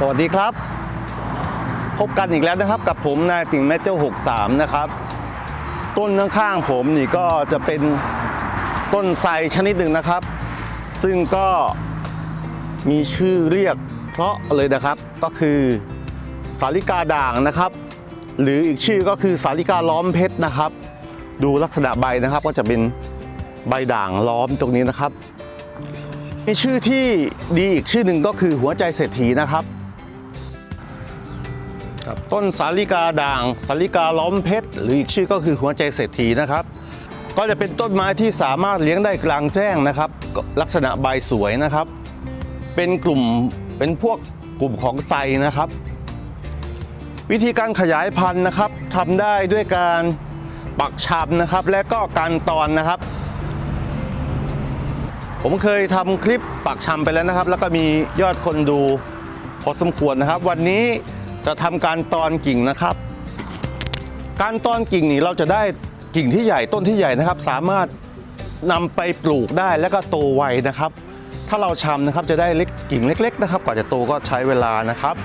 สวัสดีครับ พบกันอีกแล้วนะครับกับผมนายติ่งแมเจ้า63 นะครับ ต้นข้างๆผมนี่ก็จะเป็นต้นไทรชนิดหนึ่งนะครับ ซึ่งก็มีชื่อเรียกเพราะเลยนะครับ ก็คือสาลิกาด่างนะครับ หรืออีกชื่อก็คือสาลิกาล้อมเพชรนะครับ ดูลักษณะใบนะครับก็จะเป็นใบด่างล้อมตรงนี้นะครับมีชื่อที่ดีอีกชื่อหนึ่งก็คือหัวใจเศรษฐีนะครับ ต้นสาลิกาด่างสาลิกาล้อมเพชรหรืออีกชื่อก็คือหัวใจเศรษฐีนะครับ ก็จะเป็นต้นไม้ที่สามารถเลี้ยงได้กลางแจ้งนะครับ ลักษณะใบสวยนะครับ เป็นกลุ่มเป็นพวกกลุ่มของไทรนะครับ วิธีการขยายพันธุ์นะครับทำได้ด้วยการปักชำนะครับ และก็การตอนนะครับ ผมเคยทำคลิปปักชำไปแล้วนะครับ แล้วก็มียอดคนดูพอสมควรนะครับ วันนี้ จะทำการตอนกิ่งนะครับ การตอนกิ่งนี่เราจะได้กิ่งที่ใหญ่ต้นที่ใหญ่นะครับ สามารถนำไปปลูกได้แล้วก็โตไวนะครับ ถ้าเราชำนะครับจะได้เล็กกิ่งเล็ก ๆ นะครับ กว่าจะโตก็ใช้เวลานะครับ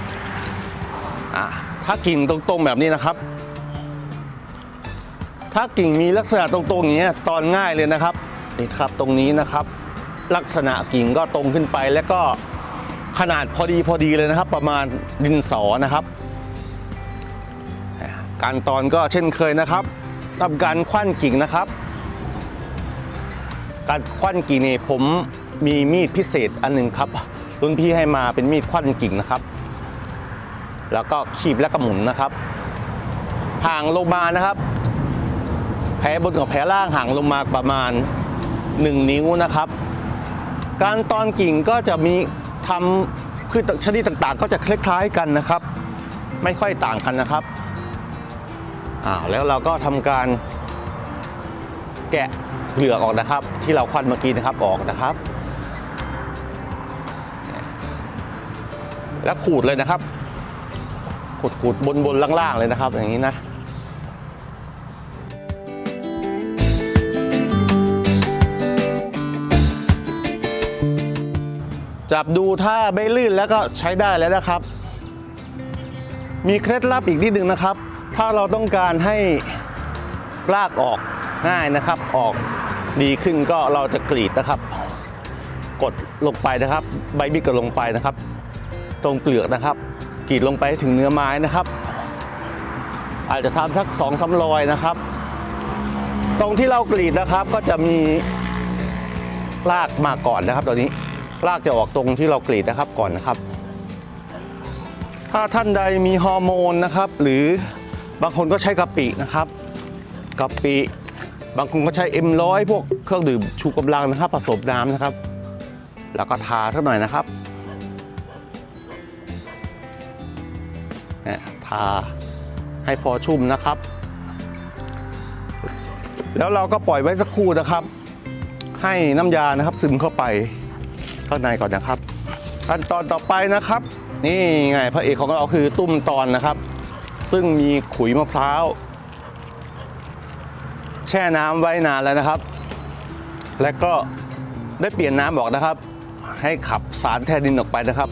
ถ้ากิ่งตรงๆแบบนี้นะครับ ถ้ากิ่งมีลักษณะตรงๆอย่างเงี้ยตอนง่ายเลยนะครับนี่ครับตรงนี้นะครับ ลักษณะกิ่งก็ตรงขึ้นไปแล้วก็ ขนาดพอดีพอดีเลยนะครับ ประมาณดินสอนะครับ การตอนก็เช่นเคยนะครับทำการคว้านกิ่งนะครับ การคว้านกิ่งนี่ผมมีมีดพิเศษอันหนึ่งครับ รุ่นพี่ให้มาเป็นมีดคว้านกิ่งนะครับ แล้วก็ขีบแล้วก็หมุนนะครับห่างลงมานะครับ แผลบนกับแผลล่างห่างลงมาประมาณ 1 นิ้วนะครับ การตอนกิ่งก็จะมี ทำพืชชนิดต่างๆ ก็จะคล้ายๆกันนะครับ ไม่ค่อยต่างกันนะครับอ่าแล้วเราก็ทำการแกะเปลือกออกนะครับ ที่เราควันเมื่อกี้นะครับออกนะครับ แล้วขูดเลยนะครับขูดขูดบนบนๆล่างๆเลยนะครับ อย่างนี้นะ จับดูถ้าไม่ลื่นแล้วก็ใช้ได้แล้วนะครับ มีเคล็ดลับอีกนิดนึงนะครับ ถ้าเราต้องการให้รากออกง่ายนะครับ ออกดีขึ้นก็เราจะกรีดนะครับ กดลงไปนะครับ ใบบิดกดลงไปนะครับ ตรงเปลือกนะครับ กรีดลงไปถึงเนื้อไม้นะครับ อาจจะทำสักสองสามรอยนะครับ ตรงที่เรากรีดนะครับก็จะมีรากมาก่อนนะครับตัวนี้ รากจะออกตรงที่เรากรีดนะครับก่อนนะครับ ถ้าท่านใดมีฮอร์โมนนะครับ หรือบางคนก็ใช้กะปินะครับกะปิ บางคนก็ใช้ M100 พวกเครื่องดื่มชูกำลังนะครับ ผสมน้ำนะครับ แล้วก็ทาสักหน่อยนะครับทาให้พอชุ่มนะครับ แล้วเราก็ปล่อยไว้สักครู่นะครับ ให้น้ำยานะครับซึมเข้าไป ข้างในก่อนนะครับ ขั้นตอนต่อไปนะครับ นี่ไงพระเอกของเราคือตุ้มตอนนะครับ ซึ่งมีขุยมะพร้าวแช่น้ำไว้นานแล้วนะครับ และก็ได้เปลี่ยนน้ำออกนะครับ ให้ขับสารแทนดินออกไปนะครับ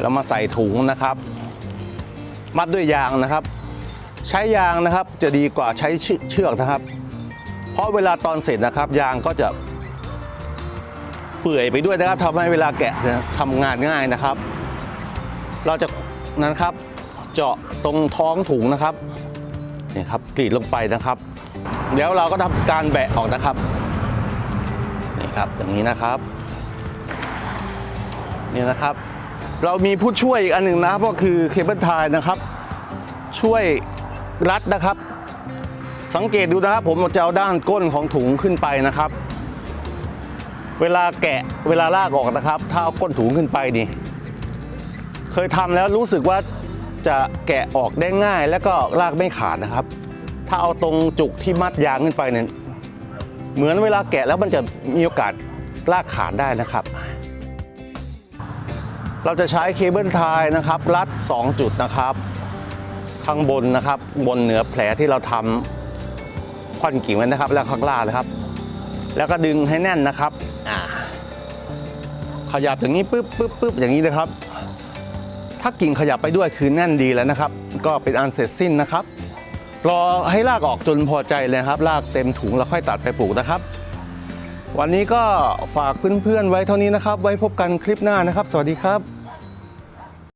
แล้วมาใส่ถุงนะครับ มัดด้วยยางนะครับ ใช้ยางนะครับจะดีกว่าใช้เชือกนะครับ เพราะเวลาตอนเสร็จนะครับ ยางก็จะ เปื่อยไปด้วยนะครับทำให้เวลาแกะเนี่ยทำงานง่ายนะครับ เราจะนะครับ เจาะตรงท้องถุงนะครับนี่ครับกรีดลงไปนะครับ เดี๋ยวเราก็ทำการแบะออกนะครับนี่ครับอย่างนี้นะครับนี่นะครับ เรามีผู้ช่วยอีกอันหนึ่งนะครับก็คือเคเบิลไทยนะครับ ช่วยรัดนะครับ สังเกตดูนะครับ ผมจะเอาด้านก้นของถุงขึ้นไปนะครับ เวลาแกะเวลาลากออกนะครับ ถ้าเอาก้นถุงขึ้นไปนี่ เคยทำแล้วรู้สึกว่าจะแกะออกได้ง่าย แล้วก็ลากไม่ขาดนะครับ ถ้าเอาตรงจุกที่มัดยางขึ้นไปเนี่ยเหมือนเวลาแกะแล้วมันจะมีโอกาสลากขาดได้นะครับ เราจะใช้เคเบิลไทยนะครับ รัด 2 จุดนะครับ ข้างบนนะครับ บนเหนือแผลที่เราทำควันกิ่งไว้นะครับ แล้วข้างล่างนะครับ แล้วก็ดึงให้แน่นนะครับ อ่าขยับอย่างนี้ปึ๊บปึ๊บปึ๊บอย่างนี้นะครับ ถ้ากิ่งขยับไปด้วยคือแน่นดีแล้วนะครับ ก็เป็นอันเสร็จสิ้นนะครับ รอให้รากออกจนพอใจเลยครับรากเต็มถุงแล้วค่อยตัดไปปลูกนะครับ วันนี้ก็ฝากเพื่อนๆไว้เท่านี้นะครับ ไว้พบกันคลิปหน้านะครับ สวัสดีครับ